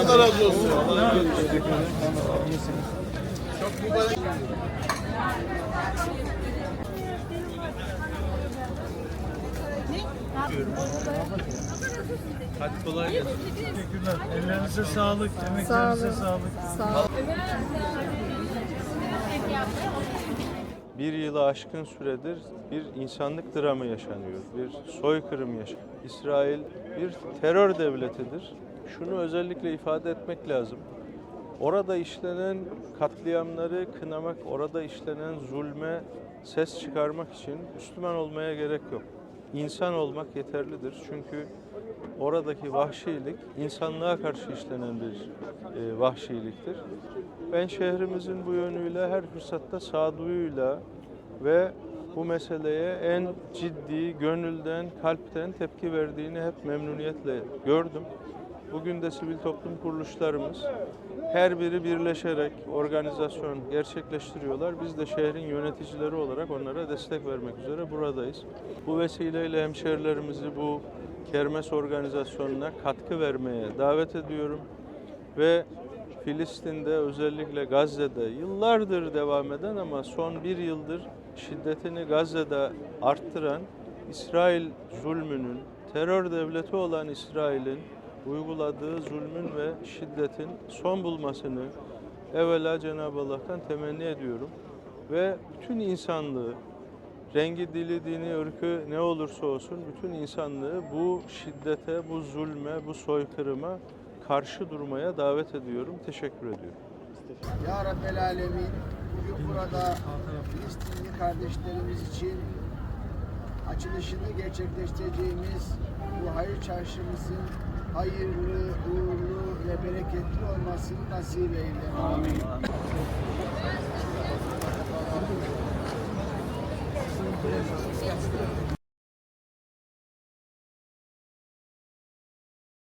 Allah razı olsun. Çok mübarek. Hadi kolay gelsin. Teşekkürler. Ellerinize sağlık, Sağ emeklerinize sağlık. Sağ olun. Bir yılı aşkın süredir bir insanlık dramı yaşanıyor. Bir soykırım yaşanıyor. İsrail bir terör devletidir. Şunu özellikle ifade etmek lazım. Orada işlenen katliamları kınamak, orada işlenen zulme ses çıkarmak için Müslüman olmaya gerek yok. İnsan olmak yeterlidir. Çünkü oradaki vahşilik insanlığa karşı işlenen bir e, vahşiliktir. Ben şehrimizin bu yönüyle her fırsatta sağduyuyla ve bu meseleye en ciddi, gönülden, kalpten tepki verdiğini hep memnuniyetle gördüm. Bugün de sivil toplum kuruluşlarımız her biri birleşerek organizasyon gerçekleştiriyorlar. Biz de şehrin yöneticileri olarak onlara destek vermek üzere buradayız. Bu vesileyle hemşehrilerimizi bu kermes organizasyonuna katkı vermeye davet ediyorum ve Filistin'de özellikle Gazze'de yıllardır devam eden ama son bir yıldır şiddetini Gazze'de arttıran İsrail zulmünün, terör devleti olan İsrail'in uyguladığı zulmün ve şiddetin son bulmasını evvela Cenab-ı Allah'tan temenni ediyorum. Ve bütün insanlığı, rengi, dili, dini, ırkı ne olursa olsun bütün insanlığı bu şiddete, bu zulme, bu soykırıma karşı durmaya davet ediyorum. Teşekkür ediyorum. Ya Rabbel Alemin bugün burada Filistinli kardeşlerimiz için açılışını gerçekleştireceğimiz bu hayır çarşımızın hayırlı, uğurlu ve bereketli olmasını nasip eyle. Amin. Amin.